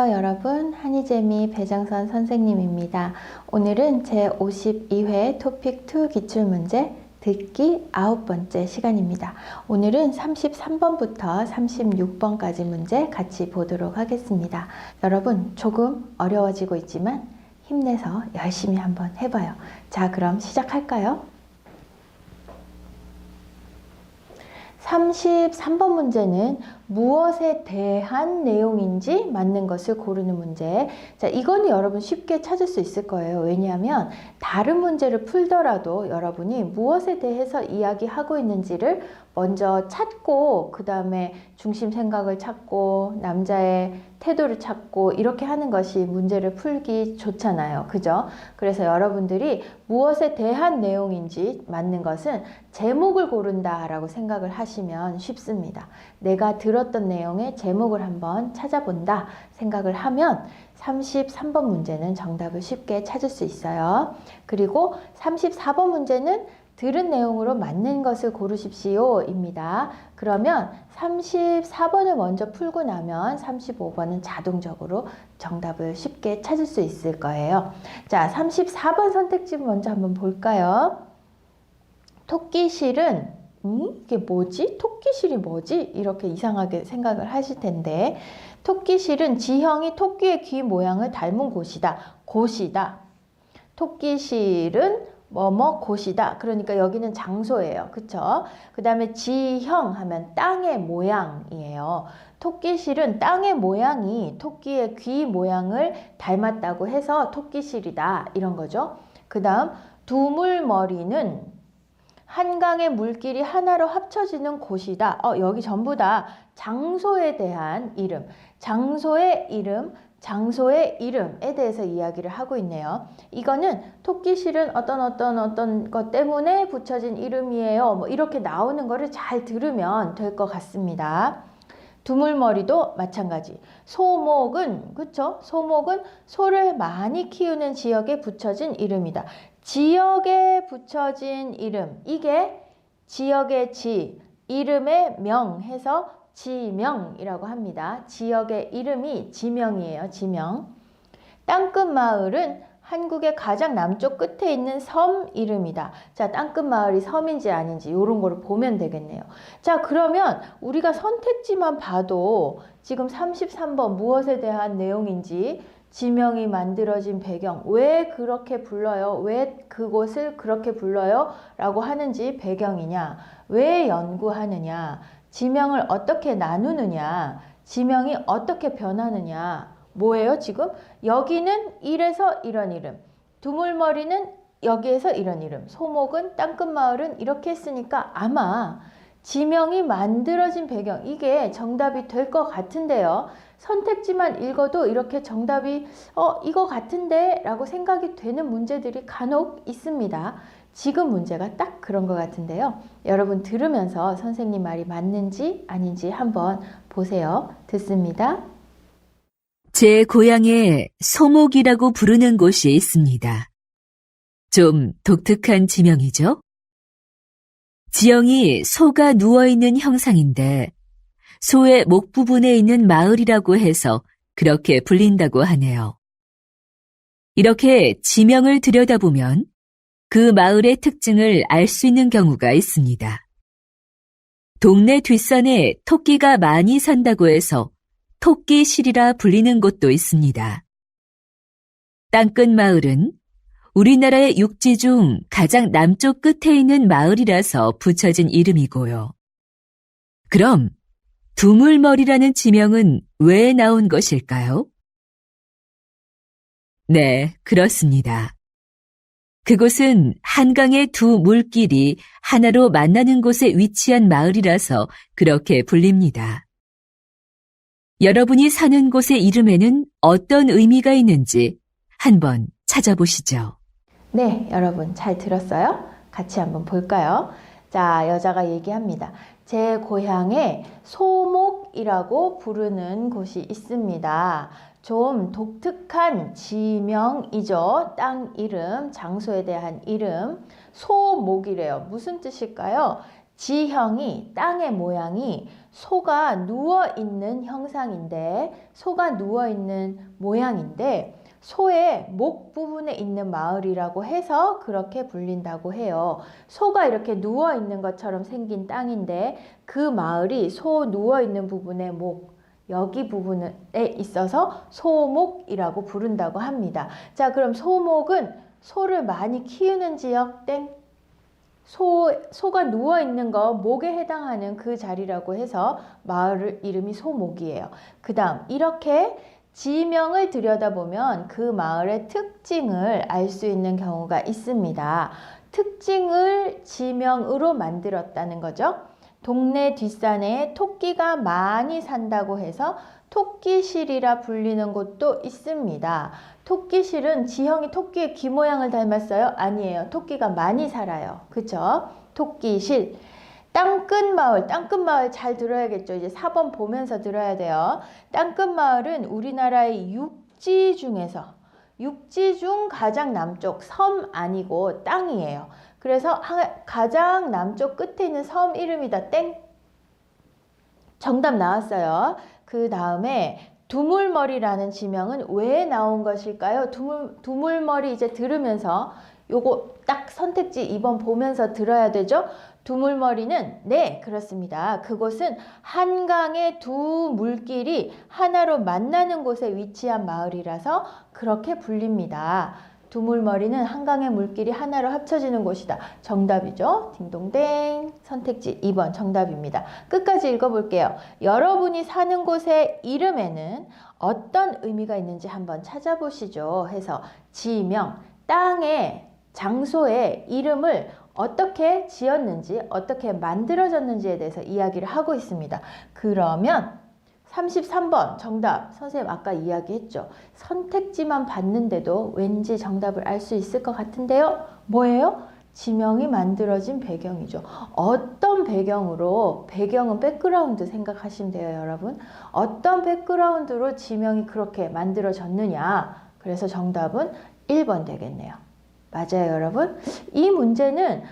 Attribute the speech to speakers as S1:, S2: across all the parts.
S1: 안녕하세요 여러분 한이재미 배정선 선생님입니다. 오늘은 제 52회 토픽 2 기출문제 듣기 아홉 번째 시간입니다. 오늘은 33번부터 36번까지 문제 같이 보도록 하겠습니다. 여러분 조금 어려워지고 있지만 힘내서 열심히 한번 해봐요. 자 그럼 시작할까요? 33번 문제는 무엇에 대한 내용인지 맞는 것을 고르는 문제. 자, 이거는 여러분 쉽게 찾을 수 있을 거예요. 왜냐하면 다른 문제를 풀더라도 여러분이 무엇에 대해서 이야기하고 있는지를 먼저 찾고 그 다음에 중심 생각을 찾고 남자의 태도를 찾고 이렇게 하는 것이 문제를 풀기 좋잖아요. 그죠? 그래서 여러분들이 무엇에 대한 내용인지 맞는 것은 제목을 고른다라고 생각을 하시면 쉽습니다. 내가 들었던 내용의 제목을 한번 찾아본다 생각을 하면 33번 문제는 정답을 쉽게 찾을 수 있어요. 그리고 34번 문제는 들은 내용으로 맞는 것을 고르십시오 입니다. 그러면 34번을 먼저 풀고 나면 35번은 자동적으로 정답을 쉽게 찾을 수 있을 거예요. 자, 34번 선택지 먼저 한번 볼까요? 토끼실은 음? 이게 뭐지? 토끼실이 뭐지? 이렇게 이상하게 생각을 하실 텐데 토끼실은 지형이 토끼의 귀 모양을 닮은 곳이다. 곳이다. 토끼실은 뭐뭐 곳이다. 그러니까 여기는 장소예요. 그쵸? 그 다음에 지형 하면 땅의 모양이에요. 토끼실은 땅의 모양이 토끼의 귀 모양을 닮았다고 해서 토끼실이다. 이런 거죠. 그 다음 두물머리는 한강의 물길이 하나로 합쳐지는 곳이다. 어, 여기 전부 다 장소에 대한 이름, 장소의 이름, 장소의 이름에 대해서 이야기를 하고 있네요. 이거는 토끼실은 어떤 어떤 어떤 것 때문에 붙여진 이름이에요. 뭐 이렇게 나오는 거를 잘 들으면 될 것 같습니다. 두물머리도 마찬가지. 소목은 그쵸? 소목은 소를 많이 키우는 지역에 붙여진 이름이다. 지역에 붙여진 이름 이게 지역의 지, 이름의 명 해서 지명이라고 합니다. 지역의 이름이 지명이에요. 지명. 땅끝 마을은 한국의 가장 남쪽 끝에 있는 섬 이름이다. 자, 땅끝 마을이 섬인지 아닌지 이런 거를 보면 되겠네요. 자, 그러면 우리가 선택지만 봐도 지금 33번 무엇에 대한 내용인지 지명이 만들어진 배경, 왜 그렇게 불러요? 왜 그곳을 그렇게 불러요? 라고 하는지 배경이냐? 왜 연구하느냐? 지명을 어떻게 나누느냐? 지명이 어떻게 변하느냐? 뭐예요, 지금? 여기는 이래서 이런 이름. 두물머리는 여기에서 이런 이름. 소목은 땅끝마을은 이렇게 했으니까 아마 지명이 만들어진 배경, 이게 정답이 될 것 같은데요. 선택지만 읽어도 이렇게 정답이 어 이거 같은데 라고 생각이 되는 문제들이 간혹 있습니다. 지금 문제가 딱 그런 것 같은데요. 여러분 들으면서 선생님 말이 맞는지 아닌지 한번 보세요. 듣습니다.
S2: 제 고향에 소목이라고 부르는 곳이 있습니다. 좀 독특한 지명이죠? 지형이 소가 누워있는 형상인데 소의 목 부분에 있는 마을이라고 해서 그렇게 불린다고 하네요. 이렇게 지명을 들여다보면 그 마을의 특징을 알 수 있는 경우가 있습니다. 동네 뒷산에 토끼가 많이 산다고 해서 토끼실이라 불리는 곳도 있습니다. 땅끝 마을은 우리나라의 육지 중 가장 남쪽 끝에 있는 마을이라서 붙여진 이름이고요. 그럼 두물머리라는 지명은 왜 나온 것일까요? 네, 그렇습니다. 그곳은 한강의 두 물길이 하나로 만나는 곳에 위치한 마을이라서 그렇게 불립니다. 여러분이 사는 곳의 이름에는 어떤 의미가 있는지 한번 찾아보시죠.
S1: 네, 여러분 잘 들었어요? 같이 한번 볼까요? 자, 여자가 얘기합니다. 제 고향에 소목이라고 부르는 곳이 있습니다. 좀 독특한 지명이죠. 땅 이름, 장소에 대한 이름. 소목이래요. 무슨 뜻일까요? 지형이 땅의 모양이 소가 누워 있는 형상인데 소가 누워 있는 모양인데 소의 목 부분에 있는 마을이라고 해서 그렇게 불린다고 해요. 소가 이렇게 누워 있는 것처럼 생긴 땅인데 그 마을이 소 누워 있는 부분의 목 여기 부분에 있어서 소목이라고 부른다고 합니다. 자, 그럼 소목은 소를 많이 키우는 지역 땡 소, 소가 누워 있는 거 목에 해당하는 그 자리라고 해서 마을 이름이 소목이에요. 그 다음, 이렇게 지명을 들여다보면 그 마을의 특징을 알 수 있는 경우가 있습니다. 특징을 지명으로 만들었다는 거죠. 동네 뒷산에 토끼가 많이 산다고 해서 토끼실이라 불리는 곳도 있습니다. 토끼실은 지형이 토끼의 귀 모양을 닮았어요? 아니에요. 토끼가 많이 살아요. 그쵸? 토끼실. 땅끝 마을, 땅끝 마을 잘 들어야겠죠. 이제 4번 보면서 들어야 돼요. 땅끝 마을은 우리나라의 육지 중에서 육지 중 가장 남쪽 섬 아니고 땅이에요. 그래서 하- 가장 남쪽 끝에 있는 섬 이름이다. 땡. 정답 나왔어요. 그 다음에 두물머리라는 지명은 왜 나온 것일까요? 두물, 두물머리 이제 들으면서 요거 딱 선택지 2번 보면서 들어야 되죠? 두물머리는 네 그렇습니다. 그곳은 한강의 두 물길이 하나로 만나는 곳에 위치한 마을이라서 그렇게 불립니다. 두물머리는 한강의 물길이 하나로 합쳐지는 곳이다. 정답이죠? 딩동댕. 선택지 2번 정답입니다. 끝까지 읽어볼게요. 여러분이 사는 곳의 이름에는 어떤 의미가 있는지 한번 찾아보시죠. 해서 지명, 땅의 장소의 이름을 어떻게 지었는지, 어떻게 만들어졌는지에 대해서 이야기를 하고 있습니다. 그러면 33번 정답. 선생님 아까 이야기했죠. 선택지만 봤는데도 왠지 정답을 알 수 있을 것 같은데요. 뭐예요? 지명이 만들어진 배경이죠. 어떤 배경으로, 배경은 백그라운드 생각하시면 돼요, 여러분. 어떤 백그라운드로 지명이 그렇게 만들어졌느냐. 그래서 정답은 1번 되겠네요. 맞아요, 여러분. 이 문제는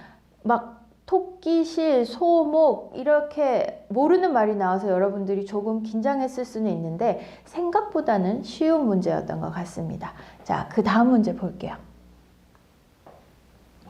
S1: 막 토끼실, 소목 이렇게 모르는 말이 나와서 여러분들이 조금 긴장했을 수는 있는데 생각보다는 쉬운 문제였던 것 같습니다. 자, 그 다음 문제 볼게요.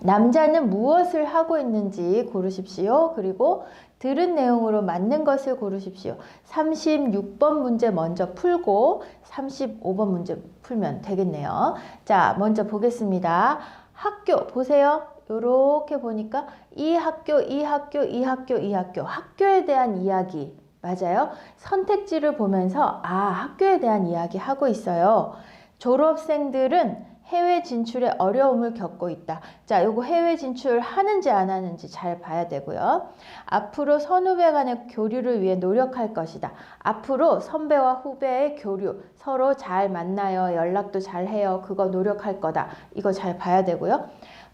S1: 남자는 무엇을 하고 있는지 고르십시오. 그리고 들은 내용으로 맞는 것을 고르십시오. 36번 문제 먼저 풀고 35번 문제 풀면 되겠네요. 자, 먼저 보겠습니다. 학교 보세요. 요렇게 보니까 이 학교, 이 학교, 이 학교, 이 학교. 학교에 대한 이야기. 맞아요? 선택지를 보면서 아, 학교에 대한 이야기 하고 있어요. 졸업생들은 해외 진출에 어려움을 겪고 있다. 자, 요거 해외 진출 하는지 안 하는지 잘 봐야 되고요. 앞으로 선후배 간의 교류를 위해 노력할 것이다. 앞으로 선배와 후배의 교류, 서로 잘 만나요. 연락도 잘 해요. 그거 노력할 거다. 이거 잘 봐야 되고요.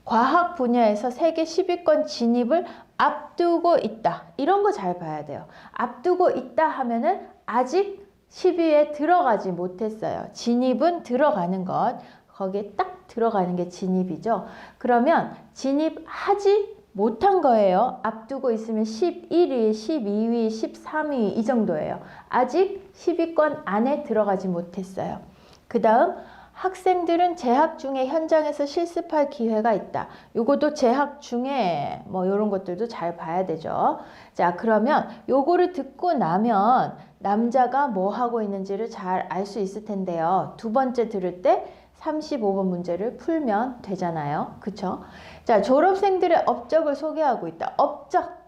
S1: 과학 분야에서 세계 10위권 진입을 앞두고 있다. 이런 거 잘 봐야 돼요. 앞두고 있다 하면은 아직 10위에 들어가지 못했어요. 진입은 들어가는 것. 거기에 딱 들어가는 게 진입이죠. 그러면 진입하지 못한 거예요. 앞두고 있으면 11위, 12위, 13위 이 정도예요. 아직 10위권 안에 들어가지 못했어요. 그 다음 학생들은 재학 중에 현장에서 실습할 기회가 있다. 요것도 재학 중에 뭐 이런 것들도 잘 봐야 되죠. 자, 그러면 요거를 듣고 나면 남자가 뭐 하고 있는지를 잘 알 수 있을 텐데요. 두 번째 들을 때 35번 문제를 풀면 되잖아요. 그쵸? 자, 졸업생들의 업적을 소개하고 있다. 업적.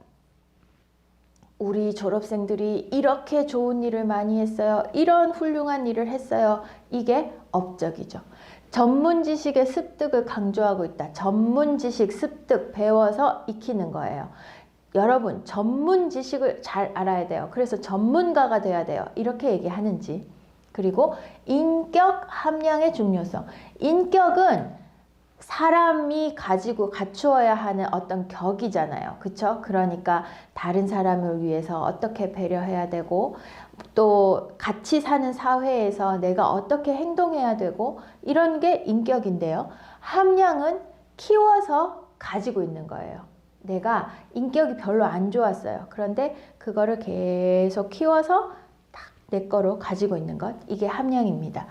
S1: 우리 졸업생들이 이렇게 좋은 일을 많이 했어요. 이런 훌륭한 일을 했어요. 이게 업적이죠. 전문 지식의 습득을 강조하고 있다. 전문 지식 습득 배워서 익히는 거예요. 여러분, 전문 지식을 잘 알아야 돼요. 그래서 전문가가 돼야 돼요. 이렇게 얘기하는지. 그리고 인격 함량의 중요성. 인격은 사람이 가지고 갖추어야 하는 어떤 격이잖아요. 그쵸? 그러니까 다른 사람을 위해서 어떻게 배려해야 되고, 또 같이 사는 사회에서 내가 어떻게 행동해야 되고, 이런 게 인격인데요. 함량은 키워서 가지고 있는 거예요. 내가 인격이 별로 안 좋았어요. 그런데 그거를 계속 키워서 딱 내 거로 가지고 있는 것. 이게 함량입니다.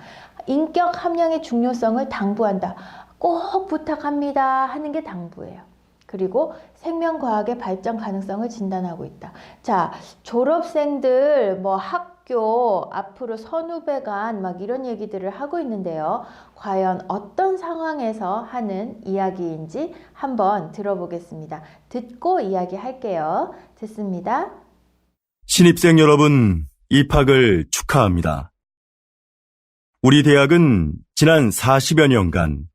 S1: 인격 함량의 중요성을 당부한다. 꼭 부탁합니다. 하는 게 당부예요. 그리고 생명과학의 발전 가능성을 진단하고 있다. 자, 졸업생들, 뭐 학교, 앞으로 선후배간 막 이런 얘기들을 하고 있는데요. 과연 어떤 상황에서 하는 이야기인지 한번 들어보겠습니다. 듣고 이야기할게요. 듣습니다.
S3: 신입생 여러분, 입학을 축하합니다. 우리 대학은 지난 40여 년간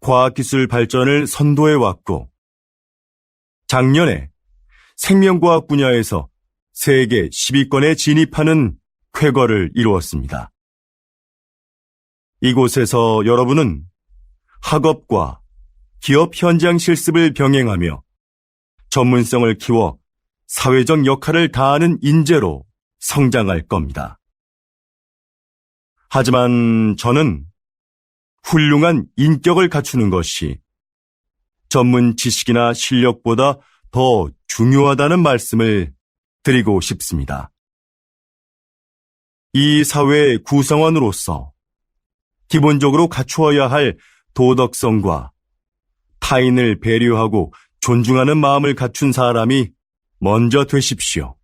S3: 과학기술 발전을 선도해 왔고, 작년에 생명과학 분야에서 세계 10위권에 진입하는 쾌거를 이루었습니다. 이곳에서 여러분은 학업과 기업 현장 실습을 병행하며 전문성을 키워 사회적 역할을 다하는 인재로 성장할 겁니다. 하지만 저는 훌륭한 인격을 갖추는 것이 전문 지식이나 실력보다 더 중요하다는 말씀을 드리고 싶습니다. 이 사회의 구성원으로서 기본적으로 갖추어야 할 도덕성과 타인을 배려하고 존중하는 마음을 갖춘 사람이 먼저 되십시오.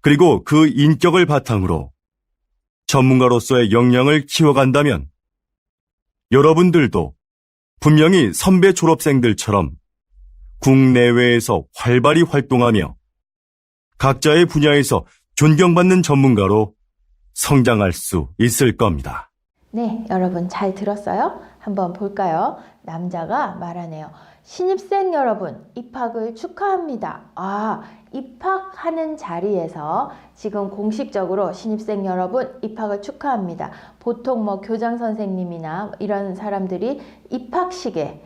S3: 그리고 그 인격을 바탕으로 전문가로서의 역량을 키워간다면 여러분들도 분명히 선배 졸업생들처럼 국내외에서 활발히 활동하며 각자의 분야에서 존경받는 전문가로 성장할 수 있을 겁니다.
S1: 네, 여러분 잘 들었어요? 한번 볼까요? 남자가 말하네요. 신입생 여러분, 입학을 축하합니다. 아, 입학하는 자리에서 지금 공식적으로 신입생 여러분, 입학을 축하합니다. 보통 뭐 교장 선생님이나 이런 사람들이 입학식에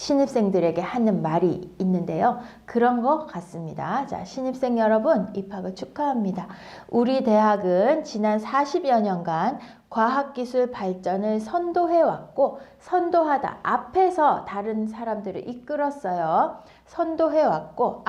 S1: 신입생들에게 하는 말이 있는데요. 그런 것 같습니다. 자, 신입생 여러분, 입학을 축하합니다. 우리 대학은 지난 40여 년간 과학기술 발전을 선도해 왔고, 선도하다. 앞에서 다른 사람들을 이끌었어요. 선도해 왔고,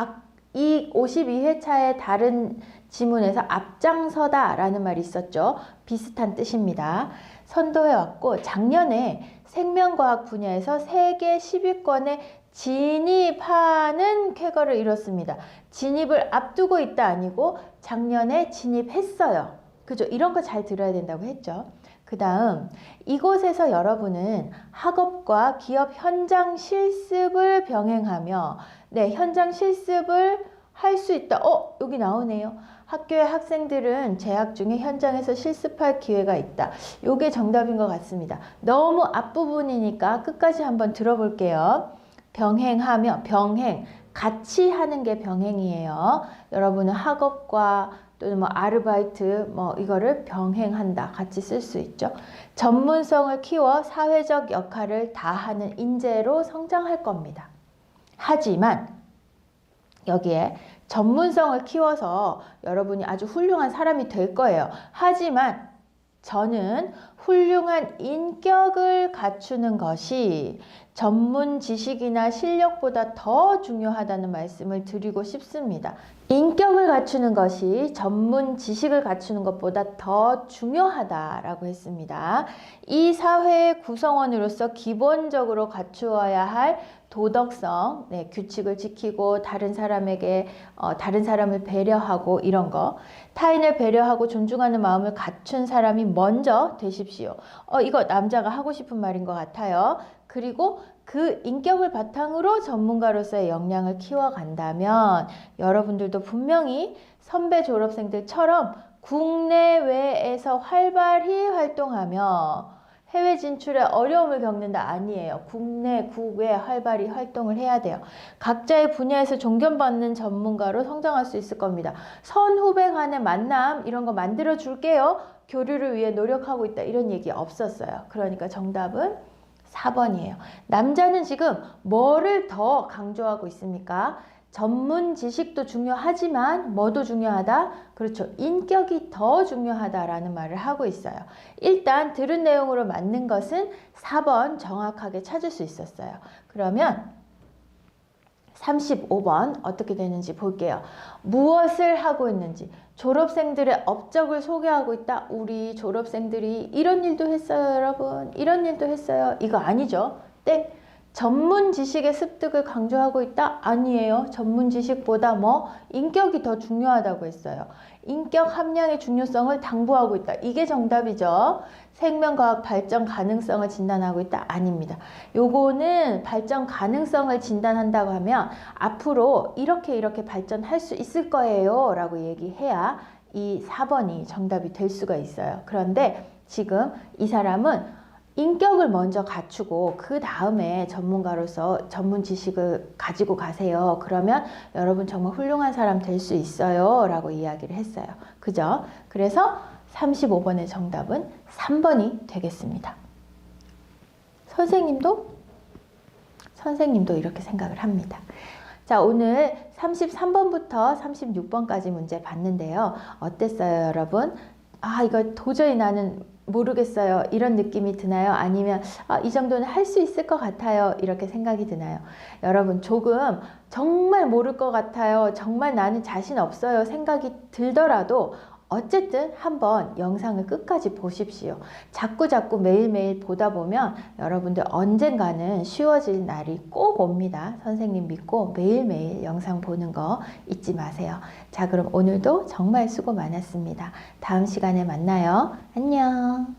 S1: 이 52회차의 다른 지문에서 앞장서다 라는 말이 있었죠. 비슷한 뜻입니다. 선도해 왔고, 작년에 생명과학 분야에서 세계 10위권에 진입하는 쾌거를 이뤘습니다. 진입을 앞두고 있다 아니고 작년에 진입했어요. 그죠? 이런 거 잘 들어야 된다고 했죠. 그 다음, 이곳에서 여러분은 학업과 기업 현장 실습을 병행하며, 네, 현장 실습을 할 수 있다. 어, 여기 나오네요. 학교의 학생들은 재학 중에 현장에서 실습할 기회가 있다. 요게 정답인 것 같습니다. 너무 앞부분이니까 끝까지 한번 들어볼게요. 병행하며, 병행. 같이 하는 게 병행이에요. 여러분은 학업과 또는 뭐 아르바이트 뭐 이거를 병행한다. 같이 쓸 수 있죠. 전문성을 키워 사회적 역할을 다하는 인재로 성장할 겁니다. 하지만 여기에 전문성을 키워서 여러분이 아주 훌륭한 사람이 될 거예요. 하지만 저는 훌륭한 인격을 갖추는 것이 전문 지식이나 실력보다 더 중요하다는 말씀을 드리고 싶습니다. 인격을 갖추는 것이 전문 지식을 갖추는 것보다 더 중요하다라고 했습니다. 이 사회의 구성원으로서 기본적으로 갖추어야 할 도덕성, 네, 규칙을 지키고 다른 사람에게 어, 다른 사람을 배려하고 이런 거, 타인을 배려하고 존중하는 마음을 갖춘 사람이 먼저 되십시오. 어, 이거 남자가 하고 싶은 말인 것 같아요. 그리고 그 인격을 바탕으로 전문가로서의 역량을 키워간다면 여러분들도 분명히 선배 졸업생들처럼 국내외에서 활발히 활동하며 해외 진출에 어려움을 겪는다 아니에요. 국내, 국외 활발히 활동을 해야 돼요. 각자의 분야에서 존경받는 전문가로 성장할 수 있을 겁니다. 선후배 간의 만남 이런 거 만들어 줄게요. 교류를 위해 노력하고 있다 이런 얘기 없었어요. 그러니까 정답은 4번이에요. 남자는 지금 뭐를 더 강조하고 있습니까? 전문 지식도 중요하지만 뭐도 중요하다? 그렇죠. 인격이 더 중요하다라는 말을 하고 있어요. 일단 들은 내용으로 맞는 것은 4번 정확하게 찾을 수 있었어요. 그러면 35번 어떻게 되는지 볼게요. 무엇을 하고 있는지 졸업생들의 업적을 소개하고 있다. 우리 졸업생들이 이런 일도 했어요, 여러분. 이런 일도 했어요. 이거 아니죠. 땡. 전문 지식의 습득을 강조하고 있다? 아니에요. 전문 지식보다 뭐 인격이 더 중요하다고 했어요. 인격 함량의 중요성을 당부하고 있다. 이게 정답이죠. 생명과학 발전 가능성을 진단하고 있다? 아닙니다. 요거는 발전 가능성을 진단한다고 하면 앞으로 이렇게 이렇게 발전할 수 있을 거예요. 라고 얘기해야 이 4번이 정답이 될 수가 있어요. 그런데 지금 이 사람은 인격을 먼저 갖추고 그 다음에 전문가로서 전문 지식을 가지고 가세요. 그러면 여러분 정말 훌륭한 사람 될 수 있어요. 라고 이야기를 했어요. 그죠? 그래서 35번의 정답은 3번이 되겠습니다. 선생님도? 선생님도 이렇게 생각을 합니다. 자, 오늘 33번부터 36번까지 문제 봤는데요. 어땠어요, 여러분? 아, 이거 도저히 나는 모르겠어요. 이런 느낌이 드나요? 아니면 아, 이 정도는 할 수 있을 것 같아요. 이렇게 생각이 드나요? 여러분 조금 정말 모를 것 같아요. 정말 나는 자신 없어요. 생각이 들더라도 어쨌든 한번 영상을 끝까지 보십시오. 자꾸 자꾸 매일매일 보다 보면 여러분들 언젠가는 쉬워질 날이 꼭 옵니다. 선생님 믿고 매일매일 영상 보는 거 잊지 마세요. 자, 그럼 오늘도 정말 수고 많았습니다. 다음 시간에 만나요. 안녕.